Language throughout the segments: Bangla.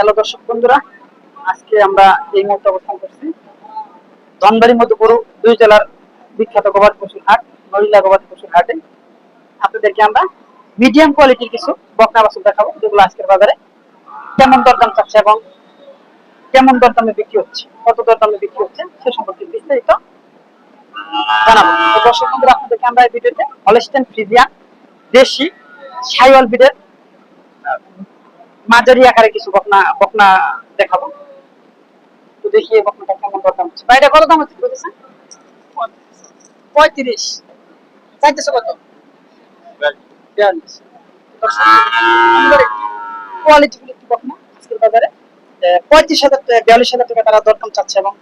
হ্যালো দর্শক বন্ধুরা, আজকে আমরা এই মুহূর্তে অবস্থান করছি ধনবাড়ি মধুপুর দুই জেলার বিখ্যাত গবাদি পশুর হাট মহিলা গবাদি পশুর হাটে। আপনাদেরকে আমরা মিডিয়াম কোয়ালিটির কিছু বকনা বাছুর দেখাবো, যেগুলো আজকের বাজারে কেমন দরদাম চাচ্ছে এবং কেমন দরদামে বিক্রি হচ্ছে, কত দরদামে বিক্রি হচ্ছে, সে সম্পর্কে বিস্তারিত জানাব। দর্শক বন্ধুরা, আপনাদেরকে আমরা এই ভিডিওতে হলস্টেন ফ্রিজিয়ান দেশি সাইওয়াল বিডের মাঝারি আকারে কিছু বকনা বকনা দেখাবো। তো দেখি এই বকনাটা কেমন দরদাম হচ্ছে। বাইরে কত দাম হচ্ছে বলেছেন পঁয়ত্রিশ। চাইতেছে কত? বকনা আজকের বাজারে। পঁয়ত্রিশ হাজার টাকা, বিয়াল্লিশ হাজার টাকা তারা দরদাম চাচ্ছে এবং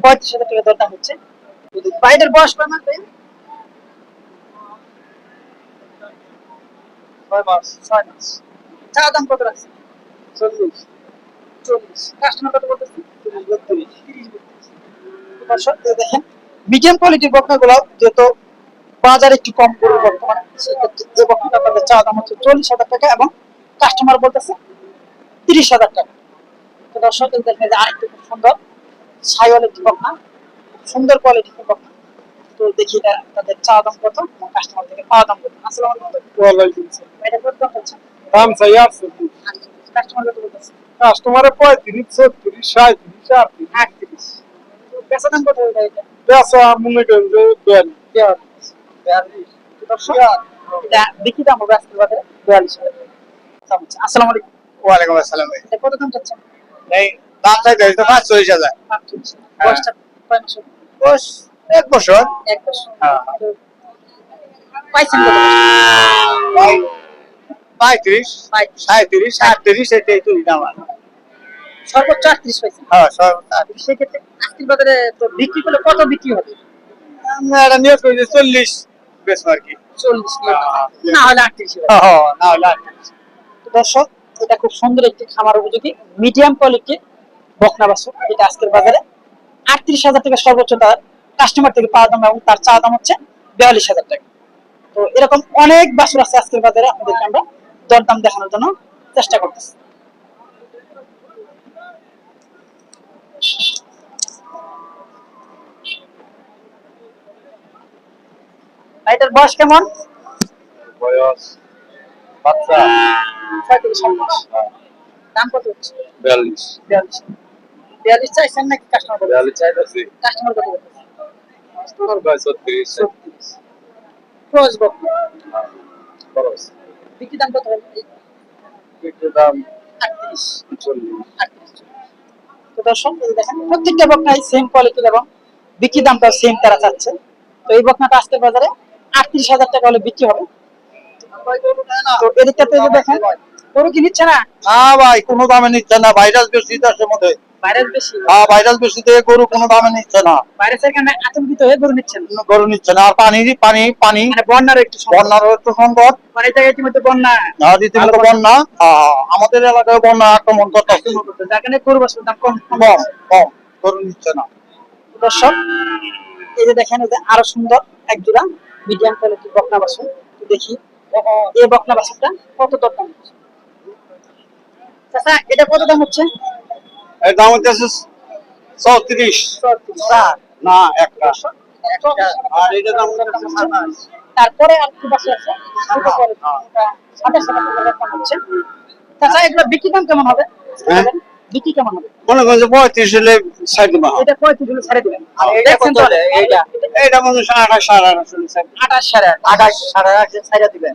পঁয়ত্রিশ হাজার টাকা দরদাম হচ্ছে। বাইরের বয়স কয় মাস ভাই? ছয় মাস। ছয় মাস। চা দাম কত রাখছে চল্লিশ। চল্লিশ। কাস্টমার কত বলতেছে? তিরিশ বত্রিশ তিরিশ বত্রিশ দেখেন মিডিয়াম কোয়ালিটির বকনাগুলো যেহেতু বাজার একটু কম করে বর্তমানে সেক্ষেত্রে যে বকনাটা তাদের চা দাম হচ্ছে চল্লিশ হাজার টাকা এবং কাস্টমার বলতেছে তিরিশ হাজার টাকা। তো দর্শক দেখেন যে আরেকটু খুব সুন্দর সাইওয়াল একটি বকনা সুন্দর কোয়ালিটির বকনা। তো দেখি এটা তাদের চা দাম কত কাস্টমার থেকে পাওয়া দাম কত। আসসালামু আলাইকুম। এটা কত দাম হচ্ছে দাম চাই আছে কাস্টমার কত বলতেছে কাস্টমারে ছত্রিশ সাঁত্রিশ আটত্রিশ। আটত্রিশ। বেচা দাম কত হইল এটা? বেচা মনে করেন যে বিয়াল্লিশ। বিয়াল্লিশ। বিয়াল্লিশ। দর্শক এটা বিক্রি দাম হবে আজকের বাজারে। বিয়াল্লিশ আচ্ছা, আসসালামু আলাইকুম। ওয়ালাইকুম আসসালাম ভাই। কত দাম চাচ্ছেন? এই দাম চাই দেয় তো পাঁচ চল্লিশ হাজার? বস এক বছর। এক বছর। হ্যাঁ। পাইছেন পঁয়ত্রিশ সাঁত্রিশ আটত্রিশ এটাই তুই দাম সর্বোচ্চ আটত্রিশ পাইছেন হ্যাঁ সব সেক্ষেত্রে আজকের বাজারে তো বিক্রি করলে কত বিক্রি হবে? আমরা একটা নিয়োগ করি চল্লিশ বেশ আর কি। চল্লিশ হ্যাঁ। না হলে আটত্রিশ হ্যাঁ, না হলে আটত্রিশ। দর্শক এটা খুব সুন্দর একটি খামার উপযোগী মিডিয়াম কোয়ালিটির বকনা এটা আজকের বাজারে। আটত্রিশ হাজার টাকা সর্বোচ্চ তার কাস্টমার থেকে পাওয়া দাম এবং তার চা দাম হচ্ছে বিয়াল্লিশ হাজার টাকা। তো এরকম অনেক বাসুর আছে আজকের বাজারে আপনাদেরকে আমরা দরদাম দেখানোর জন্য চেষ্টা করতেছি। এটার বয়স কেমন? বয়স বাচ্চা। দাম কত হচ্ছে? বিয়াল্লিশ। বিয়াল্লিশ। বিয়াল্লিশ চাইছেন নাকি কাস্টমার বলে বিয়াল্লিশ চাইতেছি। কাস্টমার কত বলতেছে? বয়স ছত্রিশ? ছত্রিশ। ক্রস বক খরচ বিক্রি দাম কত হবে একটু দাম আটত্রিশ। চল্লিশ। আটত্রিশ তো দর্শক দেখেন প্রত্যেকটা বকনাই সেম কোয়ালিটির এবং বিক্রি দামটাও সেম তারা চাচ্ছে। তো এই বকনাটা আজকের বাজারে আটত্রিশ হাজার টাকা হলে বিক্রি হবে। তো এদিকটাতে দেখেন গরু কি নিচ্ছে না? না ভাই কোনো দামে নিচ্ছে না। ভাইরাস বেশি দেশের মধ্যে ভাইরাস বেশি হ্যাঁ ভাইরাস বেশি দিয়ে গরু কোনো দামে নিচ্ছে না। ভাইরাসের কারণে আতঙ্কিত হয়ে গরু নিচ্ছেন। কোনো গরু নিচ্ছে না। আর পানি পানি পানি। মানে বন্যার একটু সমস্যা। বন্যারও একটু সংকট। মানে জায়গায় ইতিমধ্যে বন্যা। আর রীতিমতো বন্যা। আমাদের এলাকায় বন্যা আক্রমণ করতেছে। যার কারণে গরু বাছুর দাম কম। কম কম। গরু নিচ্ছে না। দর্শক এই যে দেখেন যে আরও সুন্দর এক জোড়া মিডিয়াম কোয়ালিটির বকনা বাসন দেখি এই বকনা বাসনটা কত দর দাম চাচা এটা কত দাম হচ্ছে? এর দাম হচ্ছে চৌত্রিশ না একটা। আর এটা দাম তারপরে আর কি বাসন আছে? সাতাশ। টাকা হচ্ছে। এগুলো বিক্রি দাম কেমন হবে? হ্যাঁ? বিক্রি কেমন হবে? মনে করেন যে পঁয়ত্রিশ হলে দেবো। এটা পঁয়ত্রিশ হলে ছাড়ে দিবেন। এইটা মনে হয় আঠাশ সাড়ে আঠাশ সাড়ে আট আঠাশ সাড়ে আঠাশ দিবেন।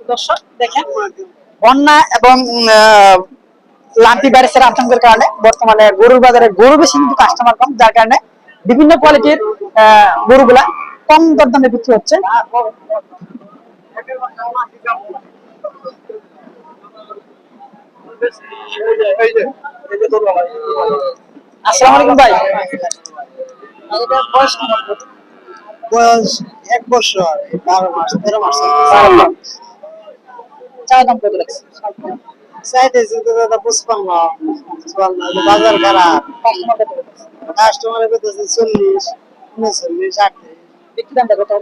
দর্শক দেখেন। বন্যা এবং লাম্পি ভাইরাসের আতঙ্কের কারণে বর্তমানে গরুর বাজারে গরু বেশি কিন্তু কাস্টমার কম যার কারণে বিভিন্ন কোয়ালিটির গরুগুলা কম দরদামে বিক্রি হচ্ছে। আসসালামু আলাইকুম ভাই। বয়স এক বছর বারো মাস তেরো মাস। চা দাম কত লাগছে? চাইতেছি তো দাদা পুষ্পান্ন পুষ্পান্ন বাজার খারাপ। কাস্টমারের চল্লিশ উনচল্লিশ আটত্রিশ। বিক্রি দামটা কত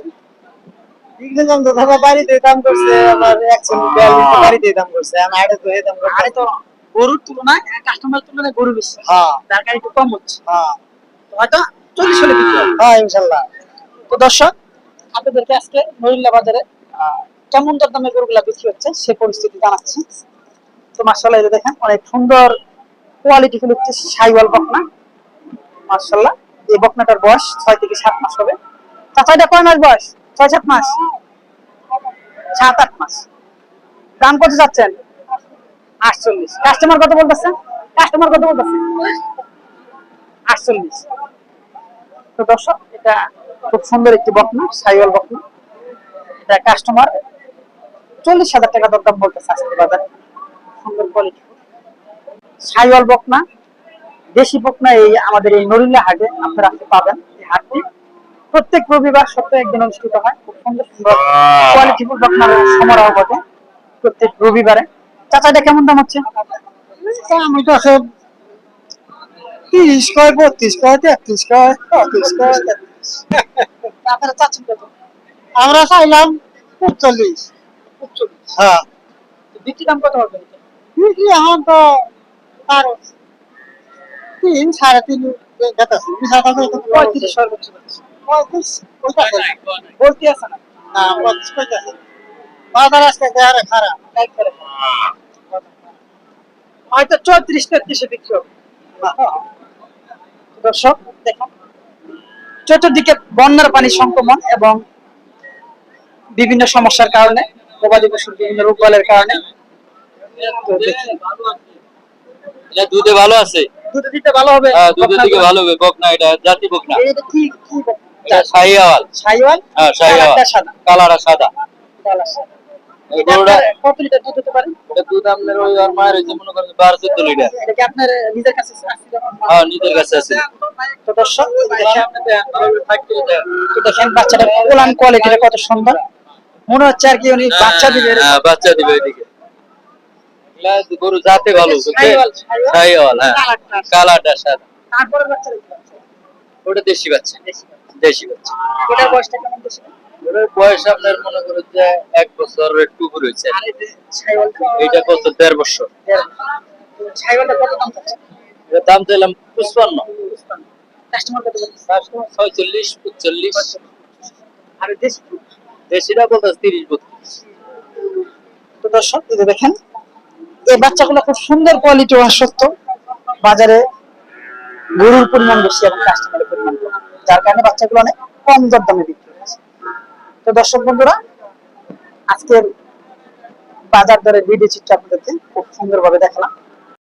বিক্রি দাম তো দাদা বাড়িতে দাম করছে আমার একচল্লিশ বাড়িতে দাম করছে আমি আড়ে তো দাম করছে। আরে তো গরুর তুলনায় কাস্টমারের তুলনায় গরু বেশি। হ্যাঁ। তার একটু কম হচ্ছে। হ্যাঁ। হয়তো চল্লিশ হলে বিক্রি হ্যাঁ ইনশাল্লাহ। তো দর্শক আপনাদেরকে আজকে নরিল্লা বাজারে কেমন দর দামে গরুগুলা বিক্রি হচ্ছে সে পরিস্থিতি জানাচ্ছি। তো মার্শাল্লাহ যে দেখেন, অনেক সুন্দর কোয়ালিটি ফুল হচ্ছে সাইওয়াল বকনা। মার্শাল্লাহ এই বকনাটার বয়স ছয় থেকে সাত মাস হবে। এটা কয় মাস বয়স? ছয় সাত মাস? সাত আট মাস। দাম কত যাচ্ছেন আটচল্লিশ। কাস্টমার কত বলতেছে? কাস্টমার কত বলতেছে? আটচল্লিশ। তো দর্শক, এটা খুব সুন্দর একটি বকনা, সাইওয়াল বকনা। এটা কাস্টমার চল্লিশ হাজার টাকা দরদাম বলতেছে আজকে বাজারে। সুন্দর কোয়ালিটি সাইওয়াল বকনা দেশি বকনা এই আমাদের এই নরিল্লা হাটে আপনারা আজকে পাবেন। এই হাটটি প্রত্যেক রবিবার সপ্তাহে একদিন অনুষ্ঠিত হয়। খুব সুন্দর সুন্দর কোয়ালিটিফুল বকনার সমারোহ ঘটে প্রত্যেক রবিবারে। চাচা এটা কেমন দাম হচ্ছে? আমি তো আছে তিরিশ কয় বত্রিশ কয় তেত্রিশ কয় চৌত্রিশ কয় আপনারা চাচ্ছেন কত? আমরা চাইলাম পঁয়তাল্লিশ উনচল্লিশ। হ্যাঁ। বিক্রি দাম কত হবে? এটা? এখন তো তার তিন সাড়ে তিন গেতেছে বিশ পঁয়ত্রিশ সর্বোচ্চ পঁয়ত্রিশ পঁয়তাল্লিশ আছে না না পঁয়ত্রিশ পঁয়তাল্লিশ বাজার আজকে দেয়ারে খারাপ লাইক করে হয়তো চৌত্রিশ তেত্রিশে বিক্রি হবে দর্শক দেখুন চতুর্দিকে বন্যার পানি সংক্রমণ এবং বিভিন্ন সমস্যার কারণে গবাদি পশুর বিভিন্ন রোগ বলের কারণে এটা দুধে ভালো আছে? ভালো হবে? হ্যাঁ দুধের দিকে ভালো হবে বকনা এটা জাতি বকনা এটা কি কি এটা শাহিওয়াল। ছাইওয়াল হ্যাঁ শাহিওয়াল। সাদা। কালার সাদা। কালার সাদা। এই গরুটা কত লিটার দুধ হতে পারে? এটা দুধ আপনার ওই আর মায়ের হয়েছে মনে করেন বারো চোদ্দ লিটার। এটা কি আপনার নিজের কাছে আছে? হ্যাঁ নিজের কাছে আছে। তো দর্শক দেখেন তো দেখেন বাচ্চাটা কোলান কোয়ালিটিটা কত সুন্দর। মনে হচ্ছে আর কি উনি বাচ্চা দিবে। হ্যাঁ বাচ্চা দিবে এদিকে গরু জাতে ভালো শাহিওয়াল। শাহিওয়াল হ্যাঁ। কালারটা সাদা। তারপরে বাচ্চা ওটা দেশি বাচ্চা। দেশি বাচ্চা। বয়সটা কেমন বেশি? ওটার বয়স আপনার মনে করেন যে এক বছর একটু উপরে হয়েছে। আর এই যে ছাইওয়ালটা এইটা কত? দেড় বছর। দেড় বছর। তো ছাইওয়ালটা কত দাম চাচ্ছে? দাম চাইলাম পুষ্পান্ন কাস্টমার কত বলছে? ছয়চল্লিশ পঁচল্লিশ আর দেশি দেশিটা বলতে তিরিশ বত্রিশ। তো দর্শক দেখেন এই বাচ্চাগুলো খুব সুন্দর কোয়ালিটি সত্ত্বেও বাজারে গরুর পরিমাণ বেশি এবং কাস্টমারের পরিমাণ যার কারণে বাচ্চাগুলো অনেক কম দর দামে বিক্রি হচ্ছে। তো দর্শক বন্ধুরা, আজকের বাজার দরের ভিডিও চিত্র আপনাদেরকে খুব সুন্দরভাবে দেখালাম।